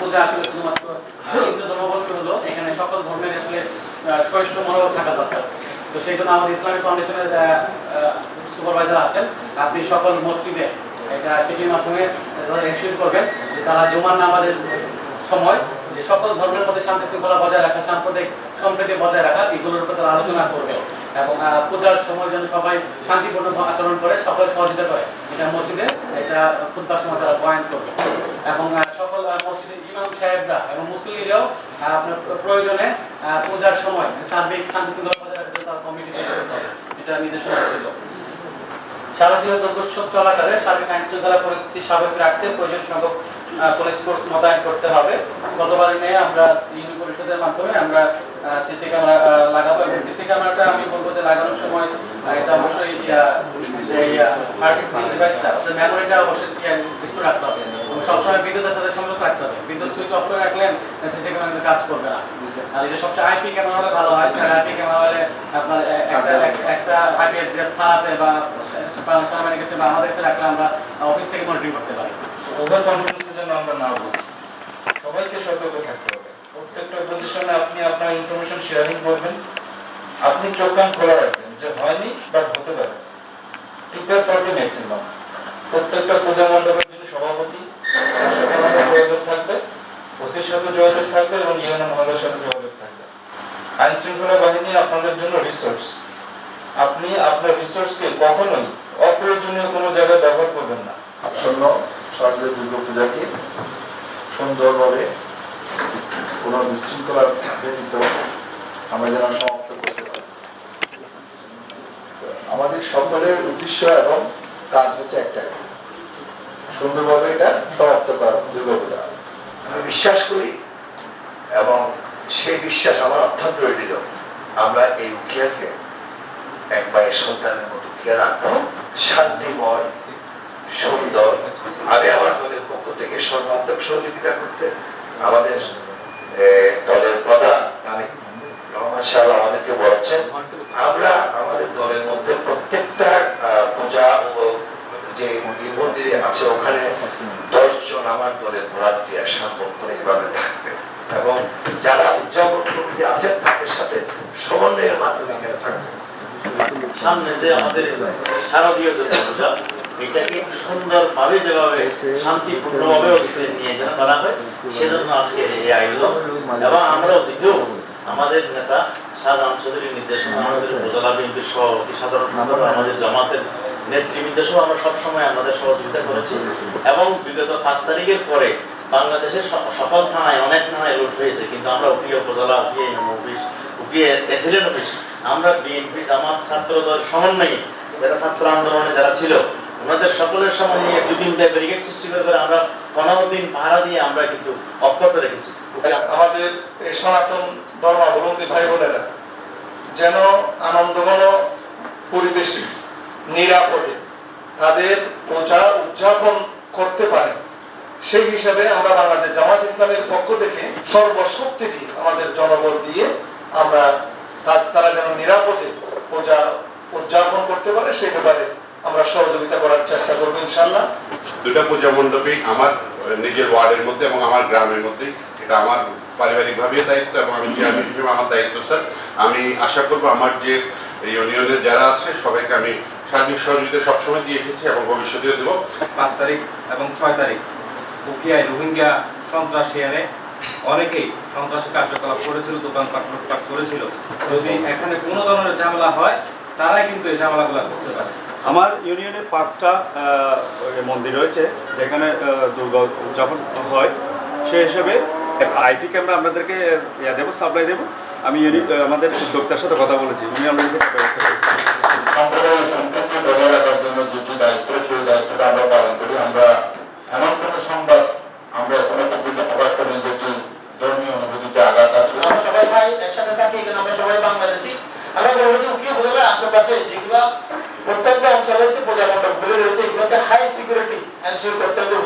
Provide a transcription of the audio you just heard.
পূজা আসলে শুধুমাত্র হিন্দু ধর্মাবলম্বী হলো, এখানে সকল ধর্মের আসলে মনোভাব থাকা দরকার। তো সেই জন্য আমাদের ইসলামিক ফাউন্ডেশনের সুপারভাইজার আছেন, আপনি সকল মসজিদে এটা চিঠির মাধ্যমে এনশিওর করবেন যে তারা জুমার নামাজের সময় যে সকল ধর্মের মধ্যে শান্তি শৃঙ্খলা বজায় রাখা, সাম্প্রদায়িক সম্প্রীতি বজায় রাখা, এগুলোর উপর তারা আলোচনা করবে। এবং পূজার সময় যেন সবাই শান্তিপূর্ণ আচরণ করে, সকলে সহযোগিতা করে। এটা মসজিদে, এটা খুদ্বার সময় তারা বয়ান করবে। এবং সকল মসজিদের ইমাম সাহেবরা এবং মুসলিমরাও আপনার প্রয়োজনে পূজার সময় সার্বিক শান্তি শৃঙ্খলা কমিটি এটা নির্দেশনা ছিল। শারদীয় দুর্গোৎসব চলাকালে সার্বিক আইন শৃঙ্খলা পরিস্থিতি স্বাভাবিক রাখতে প্রয়োজন সংখ্যক পুলিশ ফোর্স মোতায়েন করতে হবে। গতবারের নিয়ে আমরা ইউনিয়ন পরিষদের মাধ্যমে আমরা সিসি ক্যামেরা লাগাবো এবং সিসি ক্যামেরাটা আমি বলব যে লাগানোর সময় এটা অবশ্যই যে হার্ড স্ক্রিন ডিভাইসটা মেমোরিটা অবশ্যই স্টোর রাখতে হবে। এবং সবসময় বিদ্যুতের সাথে সংযোগ রাখতে হবে। বিদ্যুৎ সুইচ অফ করে রাখলেন সিসি ক্যামেরা কাজ করবে না। আর এটা সবচেয়ে আইপি ক্যামেরা হলে ভালো হয়। কারণ আইপি ক্যামেরা হলে আপনার একটা আইপি অ্যাড্রেস থানাতে বা সেনাবাহিনীর কাছে বা আমাদের কাছে রাখলে আমরা অফিস থেকে মনিটরিং করতে পারি। ওভার কনফিডেন্সের জন্য আমরা না সবাইকে সতর্ক থাকতে পজিশনে আপনি আপনার ইনফরমেশন শেয়ারিং করবেন, আপনি চোখ কান খোলা রাখবেন যে হয়নি বাট হতে পারে। প্রিপেয়ার ফর দি ম্যাক্সিমাম প্রত্যেকটা পূজা মণ্ডপের জন্য সভাপতি যোগাযোগ থাকবে, ওসির সাথে যোগাযোগ থাকবে এবং ইউএনএ মহোদয়ের সাথে যোগাযোগ থাকবে। আইন শৃঙ্খলা বাহিনী আপনাদের জন্য রিসোর্স আপনি আপনার রিসোর্সকে কখনোই অপ্রয়োজনীয় কোনো জায়গায় ব্যবহার করবেন না। আসন্ন শারদীয় দুর্গা পূজাকে সুন্দরভাবে কোনো বিশৃঙ্খলা ব্যতীত আমরা যেন সমাপ্ত করতে পারি। আমাদের সকলের উদ্দেশ্য এবং কাজ হচ্ছে একটাই, সুন্দরভাবে এটা সমাপ্ত করা দুর্গা পূজা আমি বিশ্বাস করি এবং সেই বিশ্বাস আমার অত্যন্ত দৃঢ় আমরা এই উকিয়াকে এক মায়ের সন্তানের মতো উকিয়া রাখব, শান্তিময়, সুন্দর। আমি আমার দলের পক্ষ থেকে সর্বাত্মক সহযোগিতা করতে আমাদের আহ, দলের প্রধান আমি রহমান সাহেব আমাদেরকে বলছেন আমরা আমাদের দলের মধ্যে প্রত্যেকটা আহ, পূজা ও যে মন্দিরে আছে, ওখানে দশ জন আমার দলের ভরান্তিয়া সার্বক্ষণিকভাবে থাকবে। এবং যারা উদযাপন কমিটি আছেন, তাদের সাথে সমন্বয়ের মাধ্যমে এখানে থাকবে। অতীতে নিয়ে যেন করা হয়, সেজন্য আজকে এই আমরা অতীতেও আমাদের নেতা শাহজাহান চৌধুরীর নির্দেশনা আমাদের উপজেলা বিএনপির সভাপতি সাধারণ সম্পাদক আমাদের জামাতের নেতৃবৃন্দ সহ আমরা সবসময় আমাদের সহযোগিতা করেছি। এবং বিগত পাঁচ তারিখের পরে বাংলাদেশের সকল থানায়, অনেক থানায় লুট হয়েছে। কিন্তু আমরা উপিয়া উপজেলা উপিয়া অফিস উপিয়া এসিডেন্ট অফিস, আমরা বিএনপি, জামাত, ছাত্রদল সমন্বয়ী, যারা ছাত্র আন্দোলনে যারা ছিল, ওনাদের সকলের সমন্বয়ে দু তিনটা ব্যারিকেড সৃষ্টি করে করে আমরা পনেরো দিন ভাড়া দিয়ে আমরা কিন্তু অক্ষত রেখেছি। আমাদের এই সনাতন ধর্মাবলম্বী ভাই বোনেরা, যেন আনন্দঘন পরিবেশে। নিরাপদে। তাদের পূজা উদযাপন করতে পারে। সেই হিসাবে আমরা বাংলাদেশ জামাত ইসলামের পক্ষ থেকে সর্বশক্তি দিয়ে আমাদের জনবল দিয়ে আমরা তারা যেন নিরাপদে পূজা উদযাপন করতে পারে, সেই ব্যাপারে আমরা সহযোগিতা করার চেষ্টা করব ইনশাল্লাহ দুটা পূজা মণ্ডপেই আমার নিজের ওয়ার্ডের মধ্যে এবং আমার গ্রামের মধ্যে। এটা আমার পারিবারিকভাবে দায়িত্ব এবং আমি চেয়ারম্যান হিসেবে আমার দায়িত্ব স্যার আমি আশা করব আমার যে ইউনিয়নের যারা আছে, সবাইকে আমি সার্বিক সহযোগিতা সবসময় দিয়ে এসেছি এবং ভবিষ্যতেও দেবো। পাঁচ তারিখ এবং ছয় তারিখ উখিয়ায় রোহিঙ্গা সন্ত্রাসী এনে অনেকেই সন্ত্রাসী কার্যকলাপ করেছিল দোকানপাট লুটপাট করেছিল। যদি এখানে কোনো ধরনের ঝামেলা হয় তারাই কিন্তু এই ঝামেলাগুলো করতে পারে। আমার ইউনিয়নে পাঁচটা ওই মন্দির রয়েছে যেখানে দুর্গা উদযাপন হয়। সেই হিসেবে আইপি ক্যামেরা আপনাদেরকে ইয়া দেবো সাপ্লাই দেবো। আমি ইউনি- আমাদের উদ্যোক্তার সাথে কথা বলেছি উনি আমাদেরকে ব্যবস্থা করছেন সম্প্রদায় সম্পর্ক বজায় রাখার জন্য যেটি দায়িত্ব, সেই দায়িত্বটা আমরা পালন করি। আমরা এমন কোনো সংবাদ আমরা এখনও পর্যন্ত প্রকাশ করিনি যেটি ধর্মীয় অনুভূতিতে আঘাত আসে সবাই ভাই একসাথে থাকি আমরা সবাই বাংলাদেশি। আমরা বলব যে উকিয়া উপজেলার আশেপাশে যেগুলো প্রত্যেকটা অঞ্চলে যে পূজা মণ্ডপ গুলি রয়েছে, এগুলোতে হাই সিকিউরিটি এনশিওর করতে হবে